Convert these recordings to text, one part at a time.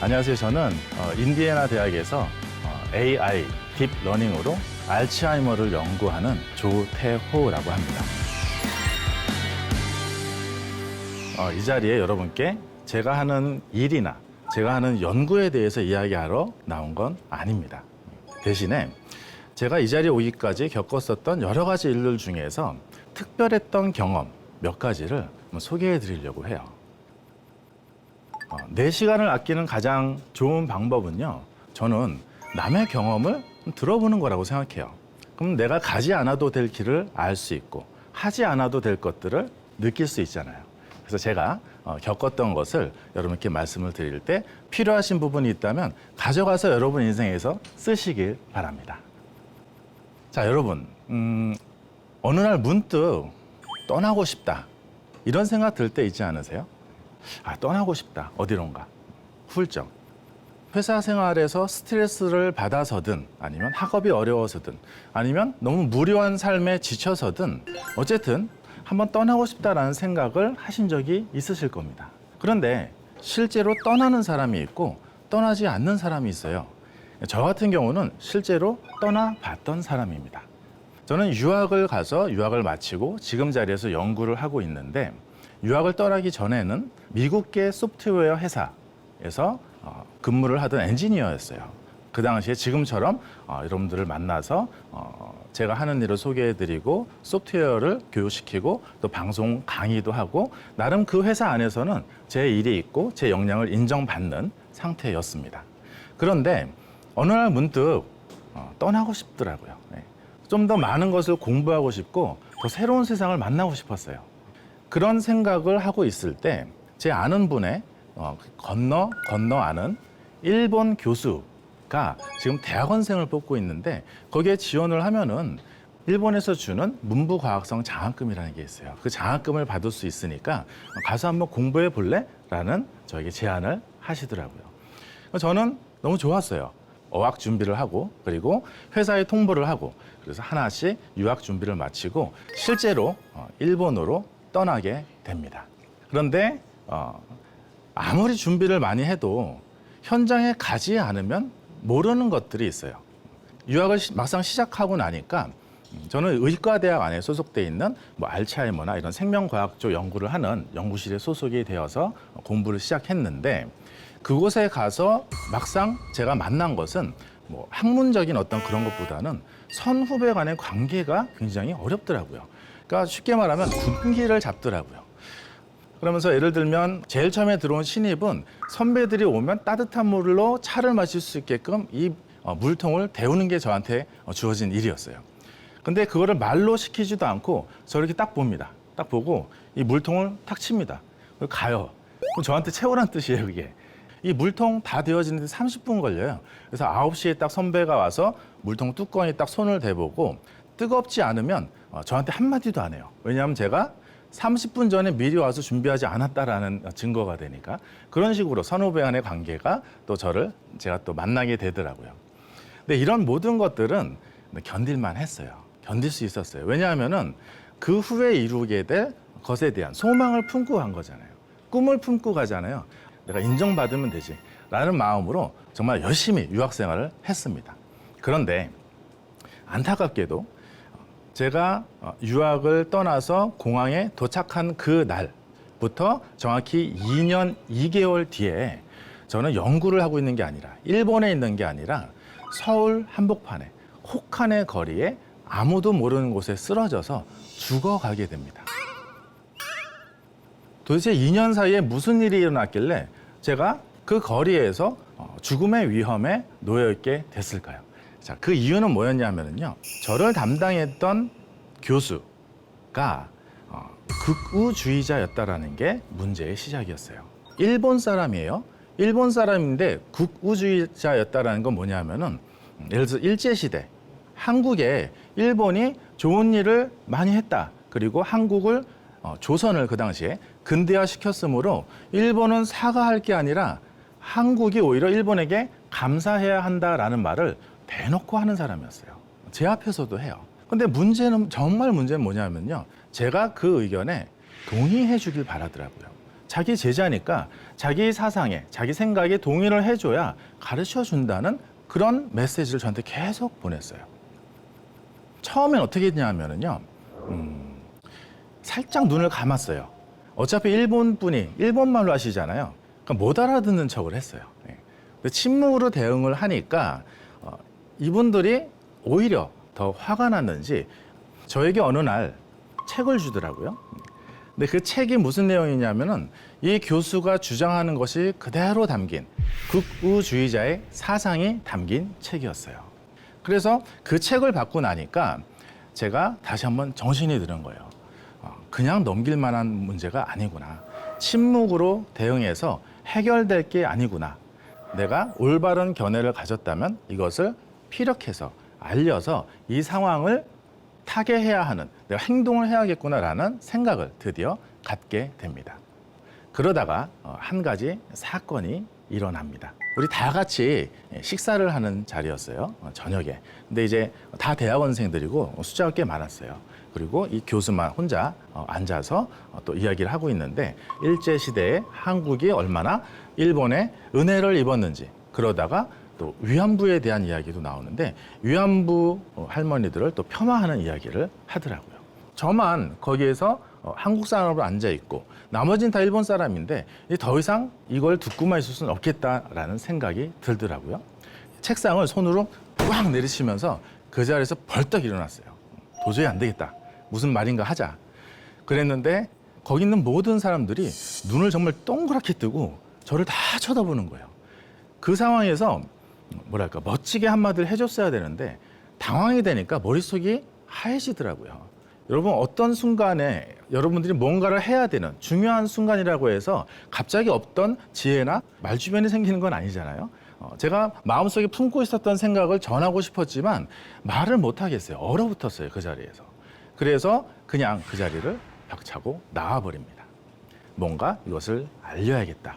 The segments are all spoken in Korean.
안녕하세요. 저는 어, 인디애나 대학에서 어, AI 딥러닝으로 알츠하이머를 연구하는 조태호라고 합니다. 어, 이 자리에 여러분께 제가 하는 일이나 제가 하는 연구에 대해서 이야기하러 나온 건 아닙니다. 대신에 제가 이 자리에 오기까지 겪었었던 여러 가지 일들 중에서 특별했던 경험 몇 가지를 소개해 드리려고 해요. 어, 내 시간을 아끼는 가장 좋은 방법은요. 저는 남의 경험을 좀 들어보는 거라고 생각해요. 그럼 내가 가지 않아도 될 길을 알 수 있고 하지 않아도 될 것들을 느낄 수 있잖아요. 그래서 제가 어, 겪었던 것을 여러분께 말씀을 드릴 때 필요하신 부분이 있다면 가져가서 여러분 인생에서 쓰시길 바랍니다. 자, 여러분, 음, 어느 날 문득 떠나고 싶다 이런 생각 들 때 있지 않으세요? 아, 떠나고 싶다. 어디론가. 훌쩍. 회사 생활에서 스트레스를 받아서든 아니면 학업이 어려워서든 아니면 너무 무료한 삶에 지쳐서든 어쨌든 한번 떠나고 싶다라는 생각을 하신 적이 있으실 겁니다. 그런데 실제로 떠나는 사람이 있고 떠나지 않는 사람이 있어요. 저 같은 경우는 실제로 떠나봤던 사람입니다. 저는 유학을 가서 유학을 마치고 지금 자리에서 연구를 하고 있는데 유학을 떠나기 전에는 미국계 소프트웨어 회사에서 어, 근무를 하던 엔지니어였어요. 그 당시에 지금처럼 어, 여러분들을 만나서 어, 제가 하는 일을 소개해드리고 소프트웨어를 교육시키고 또 방송 강의도 하고 나름 그 회사 안에서는 제 일이 있고 제 역량을 인정받는 상태였습니다. 그런데 어느 날 문득 어, 떠나고 싶더라고요. 좀더 많은 것을 공부하고 싶고 더 새로운 세상을 만나고 싶었어요. 그런 생각을 하고 있을 때 제 아는 분의 어, 건너 건너 아는 일본 교수가 지금 대학원생을 뽑고 있는데 거기에 지원을 하면은 일본에서 주는 문부과학성 장학금이라는 게 있어요. 그 장학금을 받을 수 있으니까 가서 한번 공부해 볼래? 라는 저에게 제안을 하시더라고요. 저는 너무 좋았어요. 어학 준비를 하고 그리고 회사에 통보를 하고 그래서 하나씩 유학 준비를 마치고 실제로 어, 일본으로 떠나게 됩니다. 그런데 어, 아무리 준비를 많이 해도 현장에 가지 않으면 모르는 것들이 있어요. 유학을 시- 막상 시작하고 나니까 음, 저는 의과대학 안에 소속돼 있는 뭐 알츠하이머나 이런 생명과학 쪽 연구를 하는 연구실에 소속이 되어서 공부를 시작했는데 그곳에 가서 막상 제가 만난 것은 뭐 학문적인 어떤 그런 것보다는 선후배 간의 관계가 굉장히 어렵더라고요. 그러니까 쉽게 말하면 군기를 잡더라고요. 그러면서 예를 들면 제일 처음에 들어온 신입은 선배들이 오면 따뜻한 물로 차를 마실 수 있게끔 이 어, 물통을 데우는 게 저한테 어, 주어진 일이었어요. 근데 그거를 말로 시키지도 않고 저렇게 딱 봅니다. 딱 보고 이 물통을 탁 칩니다. 가요. 그럼 저한테 채우란 뜻이에요, 그게. 이 물통 다 데워지는데 30분 걸려요. 그래서 9시에 딱 선배가 와서 물통 뚜껑에 딱 손을 대보고 뜨겁지 않으면 어, 저한테 한마디도 안 해요. 왜냐하면 제가 30분 전에 미리 와서 준비하지 않았다라는 증거가 되니까 그런 식으로 선후배 간의 관계가 또 저를 제가 또 만나게 되더라고요. 근데 이런 모든 것들은 견딜만 했어요. 견딜 수 있었어요. 왜냐하면은 그 후에 이루게 될 것에 대한 소망을 품고 간 거잖아요. 꿈을 품고 가잖아요. 내가 인정받으면 되지. 라는 마음으로 정말 열심히 유학 생활을 했습니다. 그런데 안타깝게도 제가 어, 유학을 떠나서 공항에 도착한 그 날부터 정확히 2년 2개월 뒤에 저는 연구를 하고 있는 게 아니라 일본에 있는 게 아니라 서울 한복판에 혹한의 거리에 아무도 모르는 곳에 쓰러져서 죽어가게 됩니다. 도대체 2년 사이에 무슨 일이 일어났길래 제가 그 거리에서 어, 죽음의 위험에 놓여 있게 됐을까요? 자, 그 이유는 뭐였냐면요. 저를 담당했던 교수가 어, 극우주의자였다라는 게 문제의 시작이었어요. 일본 사람이에요. 일본 사람인데 극우주의자였다라는 건 뭐냐면은 예를 들어서 일제 시대 한국에 일본이 좋은 일을 많이 했다. 그리고 한국을 어, 조선을 그 당시에 근대화 시켰으므로 일본은 사과할 게 아니라 한국이 오히려 일본에게 감사해야 한다라는 말을 대놓고 하는 사람이었어요. 제 앞에서도 해요. 근데 문제는 정말 문제는 뭐냐면요. 제가 그 의견에 동의해 주길 바라더라고요. 자기 제자니까 자기 사상에 자기 생각에 동의를 해줘야 가르쳐 준다는 그런 메시지를 저한테 계속 보냈어요. 처음엔 어떻게 했냐면은요. 음, 살짝 눈을 감았어요. 어차피 일본 분이 일본 말로 하시잖아요. 그러니까 못 알아듣는 척을 했어요. 예. 근데 침묵으로 대응을 하니까 어, 이분들이 오히려 더 화가 났는지 저에게 어느 날 책을 주더라고요. 근데 그 책이 무슨 내용이냐면은 이 교수가 주장하는 것이 그대로 담긴 극우주의자의 사상이 담긴 책이었어요. 그래서 그 책을 받고 나니까 제가 다시 한번 정신이 드는 거예요. 어, 그냥 넘길 만한 문제가 아니구나. 침묵으로 대응해서 해결될 게 아니구나. 내가 올바른 견해를 가졌다면 이것을 피력해서 알려서 이 상황을 타개해야 하는 내가 행동을 해야겠구나라는 생각을 드디어 갖게 됩니다. 그러다가 어, 한 가지 사건이 일어납니다. 우리 다 같이 식사를 하는 자리였어요. 어, 저녁에. 근데 이제 다 대학원생들이고 숫자가 꽤 많았어요. 그리고 이 교수만 혼자 어, 앉아서 어, 또 이야기를 하고 있는데 일제 시대에 한국이 얼마나 일본에 은혜를 입었는지 그러다가 또 위안부에 대한 이야기도 나오는데 위안부 어, 할머니들을 또 폄하하는 이야기를 하더라고요. 저만 거기에서 어, 한국 사람으로 앉아 있고 나머지는 다 일본 사람인데 더 이상 이걸 듣고만 있을 수는 없겠다라는 생각이 들더라고요. 책상을 손으로 꽉 내리치면서 그 자리에서 벌떡 일어났어요. 도저히 안 되겠다. 무슨 말인가 하자. 그랬는데 거기 있는 모든 사람들이 눈을 정말 동그랗게 뜨고 저를 다 쳐다보는 거예요. 그 상황에서 뭐랄까 멋지게 한마디를 해줬어야 되는데 당황이 되니까 머릿속이 하얘지더라고요. 여러분 어떤 순간에 여러분들이 뭔가를 해야 되는 중요한 순간이라고 해서 갑자기 없던 지혜나 말주변이 생기는 건 아니잖아요. 어, 제가 마음속에 품고 있었던 생각을 전하고 싶었지만 말을 못 하겠어요. 얼어붙었어요 그 자리에서. 그래서 그냥 그 자리를 벽차고 나와버립니다. 뭔가 이것을 알려야겠다.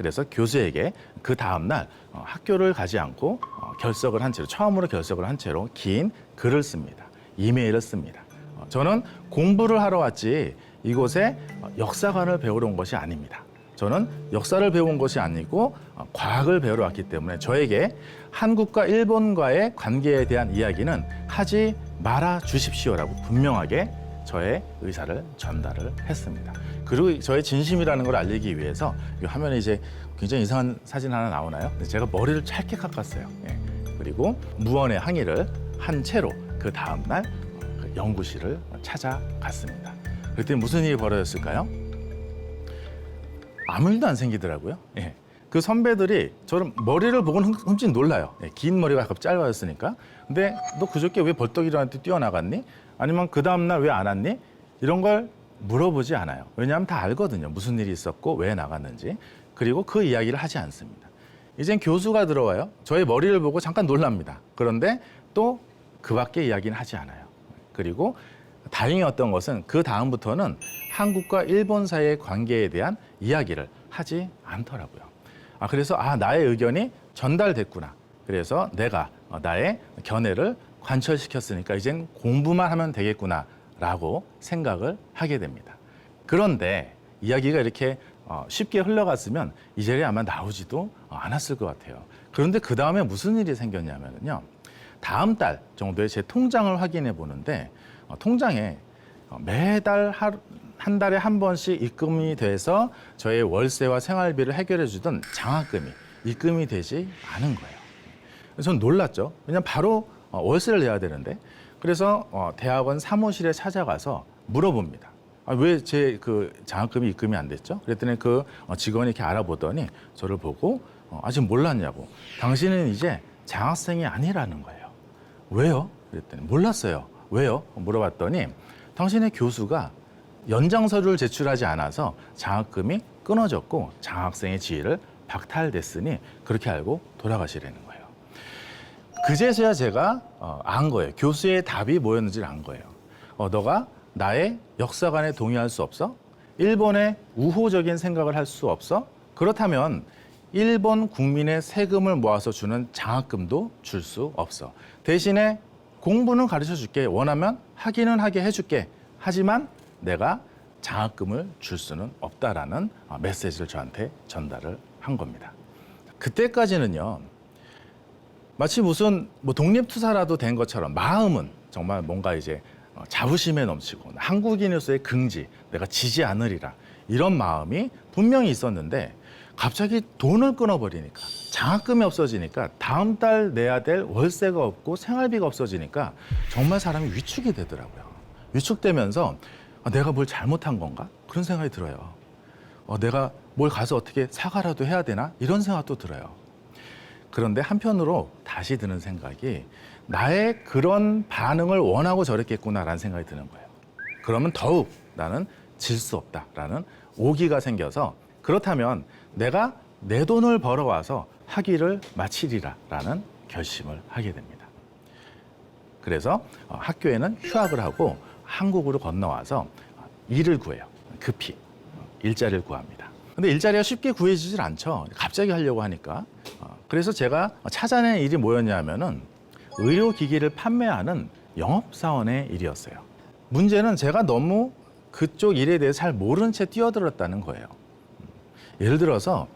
어, 그래서 교수에게 그 다음 날 어, 학교를 가지 않고 어, 결석을 한 채로 처음으로 결석을 한 채로 긴 글을 씁니다. 이메일을 씁니다. 어, 저는 공부를 하러 왔지 이곳에 어, 역사관을 배우러 온 것이 아닙니다. 저는 역사를 배운 것이 아니고 어, 과학을 배우러 왔기 때문에 저에게 한국과 일본과의 관계에 대한 이야기는 하지 말아 주십시오라고 분명하게 저의 의사를 전달을 했습니다. 그리고 저의 진심이라는 걸 알리기 위해서 이 화면에 이제 굉장히 이상한 사진 하나 나오나요? 제가 머리를 짧게 깎았어요. 예. 그리고 무언의 항의를 한 채로 그 다음 날그 연구실을 찾아갔습니다. 그때 무슨 일이 벌어졌을까요? 아무 일도 안 생기더라고요. 예. 그 선배들이 저를 머리를 보고는 흠- 흠칫 놀라요. 예, 긴 머리가 가끔 짧아졌으니까. 근데 너 그저께 왜 벌떡 일어났는데 뛰어나갔니? 아니면 그 다음날 왜 안 왔니? 이런 걸 물어보지 않아요. 왜냐하면 다 알거든요. 무슨 일이 있었고 왜 나갔는지. 그리고 그 이야기를 하지 않습니다. 이젠 교수가 들어와요. 저의 머리를 보고 잠깐 놀랍니다. 그런데 또 그 밖에 이야기는 하지 않아요. 그리고 다행이었던 것은 그 다음부터는 한국과 일본 사이의 관계에 대한 이야기를 하지 않더라고요. 아, 그래서 아, 나의 의견이 전달됐구나. 그래서 내가 어, 나의 견해를 관철시켰으니까 이젠 공부만 하면 되겠구나라고 생각을 하게 됩니다. 그런데 이야기가 이렇게 어, 쉽게 흘러갔으면 이 자리에 아마 나오지도 어, 않았을 것 같아요. 그런데 그 다음에 무슨 일이 생겼냐면요. 다음 달 정도에 제 통장을 확인해 보는데 어, 통장에 어, 매달 한 달에 한 번씩 입금이 돼서 저의 월세와 생활비를 해결해 주던 장학금이 입금이 되지 않은 거예요. 그래서 저는 놀랐죠. 왜냐면 바로 어, 월세를 내야 되는데. 그래서 어, 대학원 사무실에 찾아가서 물어봅니다. 아, 왜 제 그 장학금이 입금이 안 됐죠? 그랬더니 그 어, 직원이 이렇게 알아보더니 저를 보고 어, 아직 몰랐냐고. 당신은 이제 장학생이 아니라는 거예요. 왜요? 그랬더니 몰랐어요. 왜요? 물어봤더니 당신의 교수가 연장 서류를 제출하지 않아서 장학금이 끊어졌고 장학생의 지위를 박탈됐으니 그렇게 알고 돌아가시라는 거예요. 그제서야 제가 어, 안 거예요. 교수의 답이 뭐였는지를 안 거예요. 어, 너가 나의 역사관에 동의할 수 없어? 일본의 우호적인 생각을 할 수 없어? 그렇다면 일본 국민의 세금을 모아서 주는 장학금도 줄 수 없어. 대신에 공부는 가르쳐 줄게. 원하면 하기는 하게 해줄게. 하지만 내가 장학금을 줄 수는 없다라는 어, 메시지를 저한테 전달을 한 겁니다. 그때까지는요. 마치 무슨 뭐 독립투사라도 된 것처럼 마음은 정말 뭔가 이제 어, 자부심에 넘치고 한국인으로서의 긍지, 내가 지지 않으리라 이런 마음이 분명히 있었는데 갑자기 돈을 끊어버리니까 장학금이 없어지니까 다음 달 내야 될 월세가 없고 생활비가 없어지니까 정말 사람이 위축이 되더라고요. 위축되면서 아, 내가 뭘 잘못한 건가 그런 생각이 들어요. 어, 내가 뭘 가서 어떻게 사과라도 해야 되나 이런 생각도 들어요. 그런데 한편으로 다시 드는 생각이 나의 그런 반응을 원하고 저랬겠구나라는 생각이 드는 거예요. 그러면 더욱 나는 질 수 없다라는 오기가 생겨서 그렇다면 내가 내 돈을 벌어와서 학위를 마치리라라는 결심을 하게 됩니다. 그래서 어, 학교에는 휴학을 하고 한국으로 건너와서 어, 일을 구해요. 급히 어, 일자리를 구합니다. 근데 일자리가 쉽게 구해지질 않죠. 갑자기 하려고 하니까. 어, 그래서 제가 찾아낸 일이 뭐였냐면은 의료기기를 판매하는 영업사원의 일이었어요. 문제는 제가 너무 그쪽 일에 대해 잘 모른 채 뛰어들었다는 거예요. 예를 들어서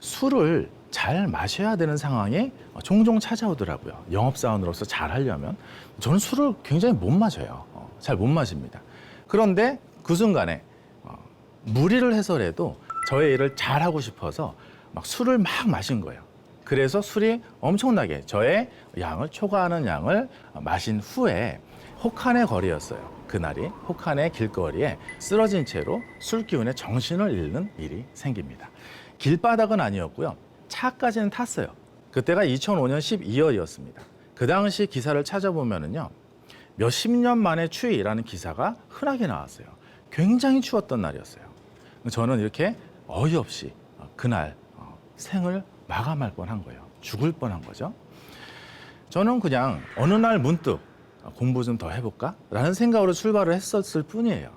술을 잘 마셔야 되는 상황이 종종 찾아오더라고요. 영업사원으로서 잘 하려면. 저는 술을 굉장히 못 마셔요. 어, 잘못 마십니다. 그런데 그 순간에 어, 무리를 해서라도 저의 일을 잘 하고 싶어서 막 술을 막 마신 거예요. 그래서 술이 엄청나게 저의 양을 초과하는 양을 마신 후에 혹한의 거리였어요. 그날이 혹한의 길거리에 쓰러진 채로 술 기운에 정신을 잃는 일이 생깁니다. 길바닥은 아니었고요. 차까지는 탔어요. 그때가 2005년 12월이었습니다. 그 당시 기사를 찾아보면은요. 몇십 년 만에 추위라는 기사가 흔하게 나왔어요. 굉장히 추웠던 날이었어요. 저는 이렇게 어이없이 어, 그날 어, 생을 마감할 뻔한 거예요. 죽을 뻔한 거죠. 저는 그냥 어느 날 문득 공부 좀 더 해볼까? 라는 생각으로 출발을 했었을 뿐이에요.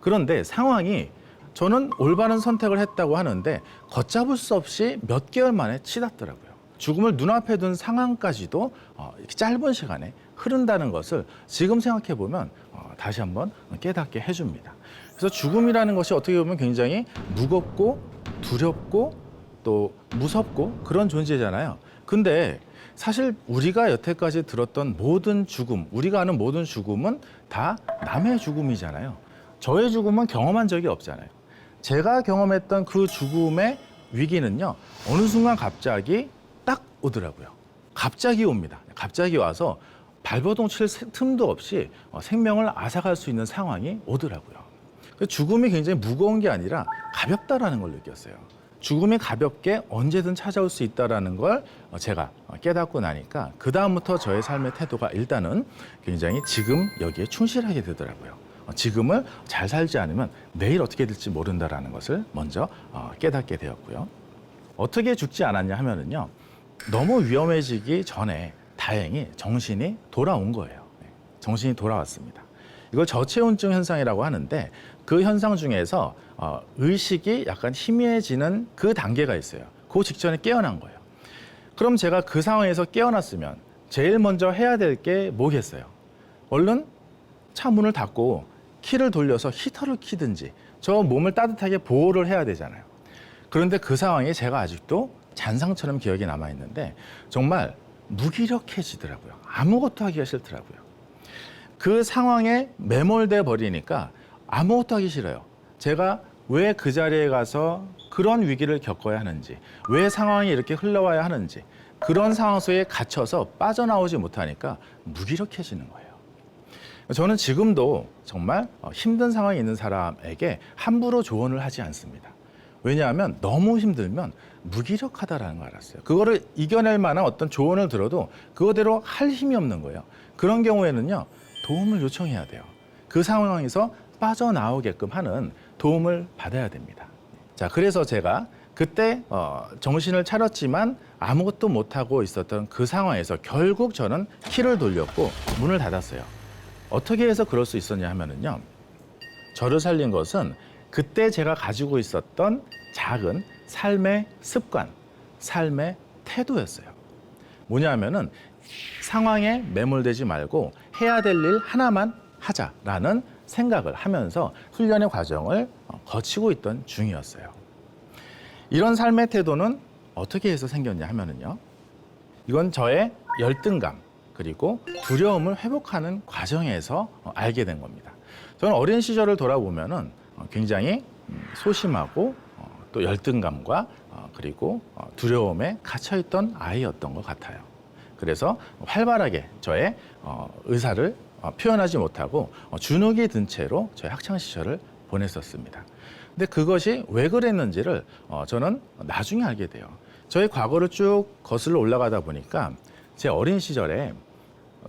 그런데 상황이 저는 올바른 선택을 했다고 하는데 걷잡을 수 없이 몇 개월 만에 치닫더라고요. 죽음을 눈앞에 둔 상황까지도 어, 이렇게 짧은 시간에 흐른다는 것을 지금 생각해 보면 어, 다시 한번 깨닫게 해줍니다. 그래서 죽음이라는 것이 어떻게 보면 굉장히 무겁고 두렵고 또 무섭고 그런 존재잖아요. 근데 사실 우리가 여태까지 들었던 모든 죽음, 우리가 아는 모든 죽음은 다 남의 죽음이잖아요. 저의 죽음은 경험한 적이 없잖아요. 제가 경험했던 그 죽음의 위기는요, 어느 순간 갑자기 딱 오더라고요. 갑자기 옵니다. 갑자기 와서 발버둥 칠 새- 틈도 없이 어, 생명을 앗아갈 수 있는 상황이 오더라고요. 그 죽음이 굉장히 무거운 게 아니라 가볍다라는 걸 느꼈어요. 죽음이 가볍게 언제든 찾아올 수 있다라는 걸 어, 제가 깨닫고 나니까 그 다음부터 저의 삶의 태도가 일단은 굉장히 지금 여기에 충실하게 되더라고요. 어, 지금을 잘 살지 않으면 내일 어떻게 될지 모른다라는 것을 먼저 어, 깨닫게 되었고요. 어떻게 죽지 않았냐 하면은요. 너무 위험해지기 전에 다행히 정신이 돌아온 거예요. 네, 정신이 돌아왔습니다. 이걸 저체온증 현상이라고 하는데 그 현상 중에서 어, 의식이 약간 희미해지는 그 단계가 있어요. 그 직전에 깨어난 거예요. 그럼 제가 그 상황에서 깨어났으면 제일 먼저 해야 될 게 뭐겠어요? 얼른 차 문을 닫고 키를 돌려서 히터를 키든지 저 몸을 따뜻하게 보호를 해야 되잖아요. 그런데 그 상황이 제가 아직도 잔상처럼 기억이 남아 있는데 정말 무기력해지더라고요. 아무것도 하기가 싫더라고요. 그 상황에 매몰돼 버리니까 아무것도 하기 싫어요. 제가 왜 그 자리에 가서 그런 위기를 겪어야 하는지, 왜 상황이 이렇게 흘러와야 하는지, 그런 상황 속에 갇혀서 빠져나오지 못하니까 무기력해지는 거예요. 저는 지금도 정말 어, 힘든 상황에 있는 사람에게 함부로 조언을 하지 않습니다. 왜냐하면 너무 힘들면 무기력하다라는 걸 알았어요. 그거를 이겨낼 만한 어떤 조언을 들어도 그거대로 할 힘이 없는 거예요. 그런 경우에는요, 도움을 요청해야 돼요. 그 상황에서 빠져나오게끔 하는 도움을 받아야 됩니다. 자, 그래서 제가 그때 어, 정신을 차렸지만 아무것도 못하고 있었던 그 상황에서 결국 저는 키를 돌렸고 문을 닫았어요. 어떻게 해서 그럴 수 있었냐 하면은요. 저를 살린 것은 그때 제가 가지고 있었던 작은 삶의 습관, 삶의 태도였어요. 뭐냐 하면은 상황에 매몰되지 말고 해야 될 일 하나만 하자라는 생각을 하면서 훈련의 과정을 어, 거치고 있던 중이었어요. 이런 삶의 태도는 어떻게 해서 생겼냐 하면은요. 이건 저의 열등감 그리고 두려움을 회복하는 과정에서 어, 알게 된 겁니다. 저는 어린 시절을 돌아보면은 어, 굉장히 음, 소심하고 어, 또 열등감과 어, 그리고 어, 두려움에 갇혀 있던 아이였던 것 같아요. 그래서 활발하게 저의 어, 의사를 어, 표현하지 못하고 어, 주눅이 든 채로 저의 학창 시절을 보냈었습니다. 근데 그것이 왜 그랬는지를 어, 저는 나중에 알게 돼요. 저의 과거를 쭉 거슬러 올라가다 보니까 제 어린 시절에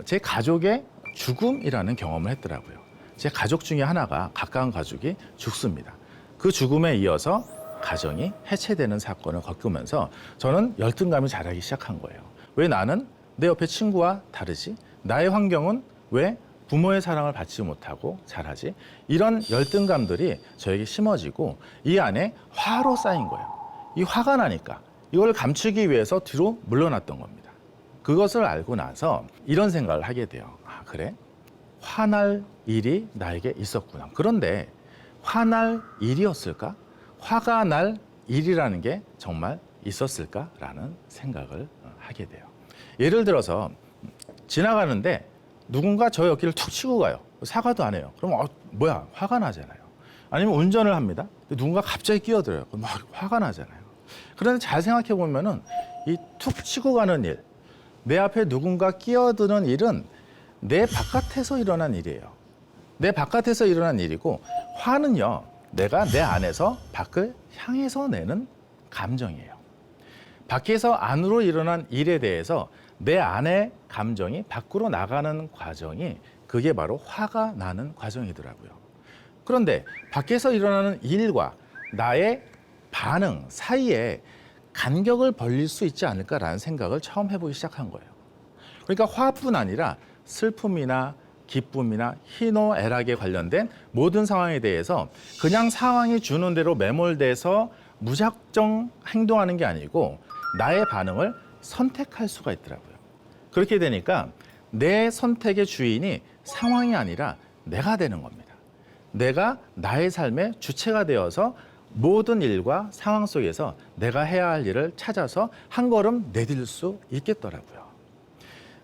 제 가족의 죽음이라는 경험을 했더라고요. 제 가족 중에 하나가 가까운 가족이 죽습니다. 그 죽음에 이어서 가정이 해체되는 사건을 겪으면서 저는 열등감이 자라기 시작한 거예요. 왜 나는 내 옆에 친구와 다르지? 나의 환경은 왜 부모의 사랑을 받지 못하고 자라지? 이런 열등감들이 저에게 심어지고 이 안에 화로 쌓인 거예요. 이 화가 나니까 이걸 감추기 위해서 뒤로 물러났던 겁니다. 그것을 알고 나서 이런 생각을 하게 돼요. 아, 그래? 화날 일이 나에게 있었구나. 그런데 화날 일이었을까? 화가 날 일이라는 게 정말 있었을까라는 생각을 어, 하게 돼요. 예를 들어서 지나가는데 누군가 저 옆길을 툭 치고 가요. 사과도 안 해요. 그럼 어, 뭐야 화가 나잖아요. 아니면 운전을 합니다. 누군가 갑자기 끼어들어요. 그럼 막 화가 나잖아요. 그런데 잘 생각해 보면은 이 툭 치고 가는 일, 내 앞에 누군가 끼어드는 일은 내 바깥에서 일어난 일이에요. 내 바깥에서 일어난 일이고 화는요 내가 내 안에서 밖을 향해서 내는 감정이에요. 밖에서 안으로 일어난 일에 대해서 내 안의 감정이 밖으로 나가는 과정이 그게 바로 화가 나는 과정이더라고요. 그런데 밖에서 일어나는 일과 나의 반응 사이에 간격을 벌릴 수 있지 않을까라는 생각을 처음 해보기 시작한 거예요. 그러니까 화뿐 아니라 슬픔이나 기쁨이나 희노애락에 관련된 모든 상황에 대해서 그냥 상황이 주는 대로 매몰돼서 무작정 행동하는 게 아니고 나의 반응을 선택할 수가 있더라고요. 그렇게 되니까 내 선택의 주인이 상황이 아니라 내가 되는 겁니다. 내가 나의 삶의 주체가 되어서 모든 일과 상황 속에서 내가 해야 할 일을 찾아서 한 걸음 내딜 수 있겠더라고요.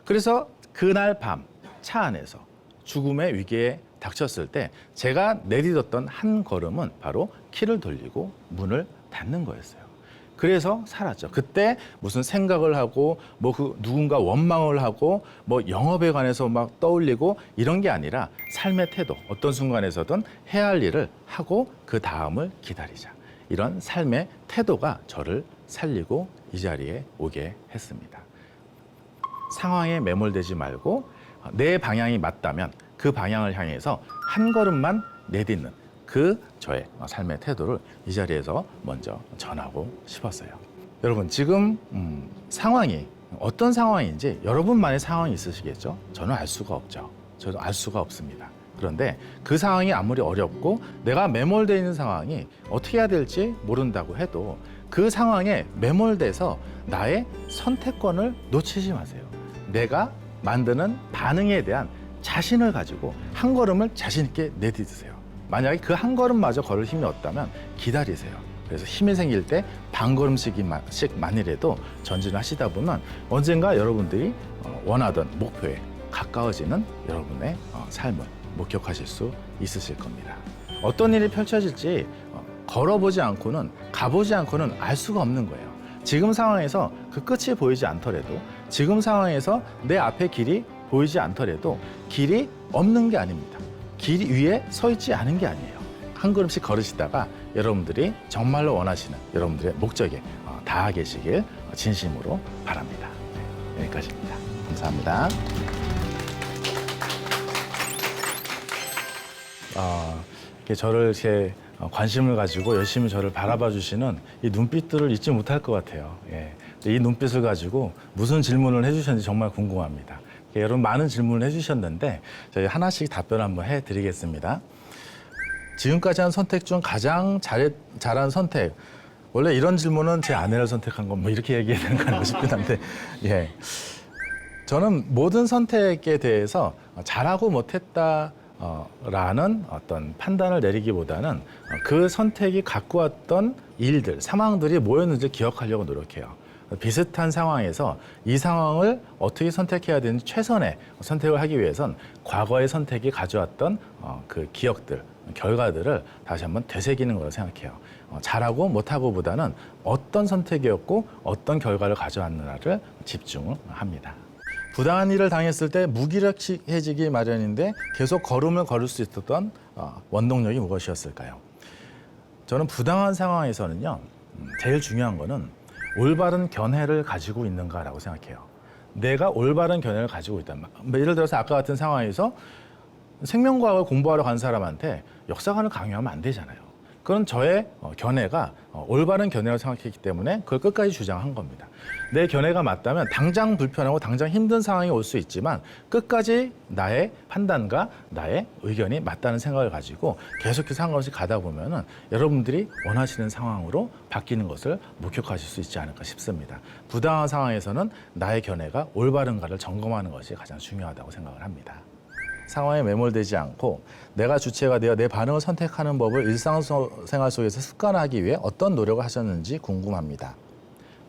그래서 그날 밤 차 안에서 죽음의 위기에 닥쳤을 때 제가 내딛었던 한 걸음은 바로 키를 돌리고 문을 닫는 거였어요. 그래서 살았죠. 그때 무슨 생각을 하고 뭐 그 누군가 원망을 하고 뭐 영업에 관해서 막 떠올리고 이런 게 아니라 삶의 태도 어떤 순간에서든 해야 할 일을 하고 그 다음을 기다리자. 이런 삶의 태도가 저를 살리고 이 자리에 오게 했습니다. 상황에 매몰되지 말고 내 방향이 맞다면 그 방향을 향해서 한 걸음만 내딛는 그 저의 삶의 태도를 이 자리에서 먼저 전하고 싶었어요. 여러분 지금 음, 상황이 어떤 상황인지 여러분만의 상황이 있으시겠죠? 저는 알 수가 없죠. 저도 알 수가 없습니다. 그런데 그 상황이 아무리 어렵고 내가 매몰되어 있는 상황이 어떻게 해야 될지 모른다고 해도 그 상황에 매몰돼서 나의 선택권을 놓치지 마세요. 내가 만드는 반응에 대한 자신을 가지고 한 걸음을 자신 있게 내딛으세요. 만약에 그 한 걸음마저 걸을 힘이 없다면 기다리세요. 그래서 힘이 생길 때 반걸음씩만이라도 전진하시다 보면 언젠가 여러분들이 어, 원하던 목표에 가까워지는 여러분의 어, 삶을 목격하실 수 있으실 겁니다. 어떤 일이 펼쳐질지 어, 걸어보지 않고는 가보지 않고는 알 수가 없는 거예요. 지금 상황에서 그 끝이 보이지 않더라도 지금 상황에서 내 앞에 길이 보이지 않더라도 길이 없는 게 아닙니다. 길 위에 서 있지 않은 게 아니에요. 한 걸음씩 걸으시다가 여러분들이 정말로 원하시는 여러분들의 목적에 어, 닿아 계시길 진심으로 바랍니다. 네, 여기까지입니다. 감사합니다. 어, 저를 이렇게 어, 관심을 가지고 열심히 저를 바라봐 주시는 이 눈빛들을 잊지 못할 것 같아요. 예. 이 눈빛을 가지고 무슨 질문을 해주셨는지 정말 궁금합니다. 예, 여러분 많은 질문을 해주셨는데 저희 하나씩 답변 한번 해드리겠습니다. 지금까지 한 선택 중 가장 잘했, 잘한 선택. 원래 이런 질문은 제 아내를 선택한 건 뭐 이렇게 얘기해야 되는 거 아닌가 싶긴 한데, 예. 저는 모든 선택에 대해서 잘하고 못했다. 어, 라는 어떤 판단을 내리기보다는 어, 그 선택이 갖고 왔던 일들, 상황들이 뭐였는지 기억하려고 노력해요. 비슷한 상황에서 이 상황을 어떻게 선택해야 되는지 최선의 선택을 하기 위해선 과거의 선택이 가져왔던 어, 그 기억들, 결과들을 다시 한번 되새기는 거라고 생각해요. 어, 잘하고 못하고보다는 어떤 선택이었고 어떤 결과를 가져왔느냐를 집중을 합니다. 부당한 일을 당했을 때 무기력해지기 마련인데 계속 걸음을 걸을 수 있었던 어, 원동력이 무엇이었을까요? 저는 부당한 상황에서는요, 음, 제일 중요한 거는 올바른 견해를 가지고 있는가라고 생각해요. 내가 올바른 견해를 가지고 있단 말. 뭐 예를 들어서 아까 같은 상황에서 생명과학을 공부하러 간 사람한테 역사관을 강요하면 안 되잖아요. 그건 저의 어, 견해가 어, 올바른 견해라고 생각했기 때문에 그걸 끝까지 주장한 겁니다. 내 견해가 맞다면 당장 불편하고 당장 힘든 상황이 올 수 있지만 끝까지 나의 판단과 나의 의견이 맞다는 생각을 가지고 계속해서 상관없이 가다 보면은 여러분들이 원하시는 상황으로 바뀌는 것을 목격하실 수 있지 않을까 싶습니다. 부당한 상황에서는 나의 견해가 올바른가를 점검하는 것이 가장 중요하다고 생각을 합니다. 상황에 매몰되지 않고 내가 주체가 되어 내 반응을 선택하는 법을 일상생활 속에서 습관화하기 위해 어떤 노력을 하셨는지 궁금합니다.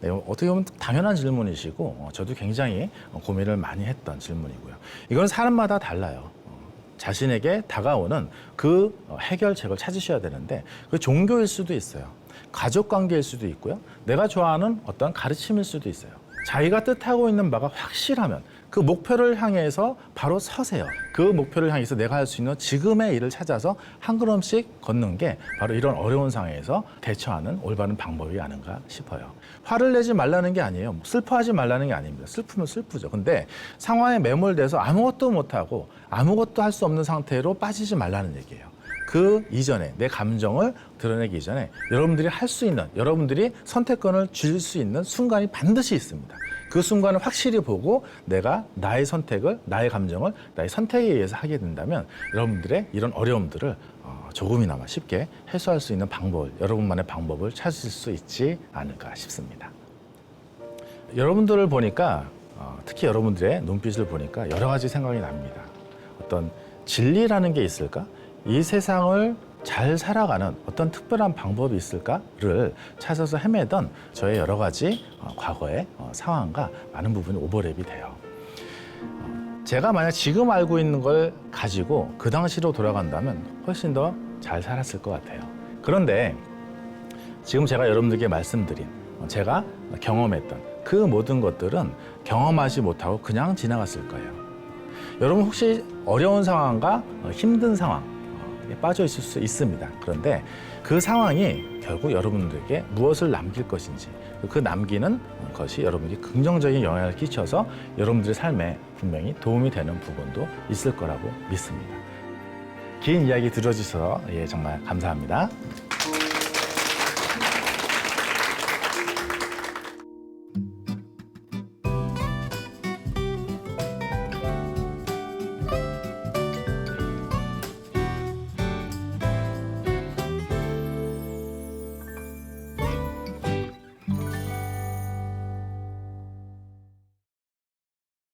네, 어떻게 보면 당연한 질문이시고 어, 저도 굉장히 어, 고민을 많이 했던 질문이고요. 이건 사람마다 달라요. 어, 자신에게 다가오는 그 어, 해결책을 찾으셔야 되는데 그 종교일 수도 있어요. 가족 관계일 수도 있고요. 내가 좋아하는 어떤 가르침일 수도 있어요. 자기가 뜻하고 있는 바가 확실하면 그 목표를 향해서 바로 서세요. 그 목표를 향해서 내가 할 수 있는 지금의 일을 찾아서 한 걸음씩 걷는 게 바로 이런 어려운 상황에서 대처하는 올바른 방법이 아닌가 싶어요. 화를 내지 말라는 게 아니에요. 슬퍼하지 말라는 게 아닙니다. 슬프면 슬프죠. 근데 상황에 매몰돼서 아무것도 못하고 아무것도 할 수 없는 상태로 빠지지 말라는 얘기예요. 그 이전에 내 감정을 드러내기 이전에 여러분들이 할 수 있는 여러분들이 선택권을 줄 수 있는 순간이 반드시 있습니다. 그 순간을 확실히 보고 내가 나의 선택을 나의 감정을 나의 선택에 의해서 하게 된다면 여러분들의 이런 어려움들을 어, 조금이나마 쉽게 해소할 수 있는 방법을 여러분만의 방법을 찾을 수 있지 않을까 싶습니다. 여러분들을 보니까 어, 특히 여러분들의 눈빛을 보니까 여러 가지 생각이 납니다. 어떤 진리라는 게 있을까? 이 세상을 잘 살아가는 어떤 특별한 방법이 있을까를 찾아서 헤매던 저의 여러 가지 어, 과거의 어, 상황과 많은 부분이 오버랩이 돼요. 어, 제가 만약 지금 알고 있는 걸 가지고 그 당시로 돌아간다면 훨씬 더 잘 살았을 것 같아요. 그런데 지금 제가 여러분들께 말씀드린 어, 제가 경험했던 그 모든 것들은 경험하지 못하고 그냥 지나갔을 거예요. 여러분 혹시 어려운 상황과 어, 힘든 상황 빠져 있을 수 있습니다. 그런데 그 상황이 결국 여러분들에게 무엇을 남길 것인지 그 남기는 것이 여러분에게 긍정적인 영향을 끼쳐서 여러분들의 삶에 분명히 도움이 되는 부분도 있을 거라고 믿습니다. 긴 이야기 들어주셔서 예, 정말 감사합니다.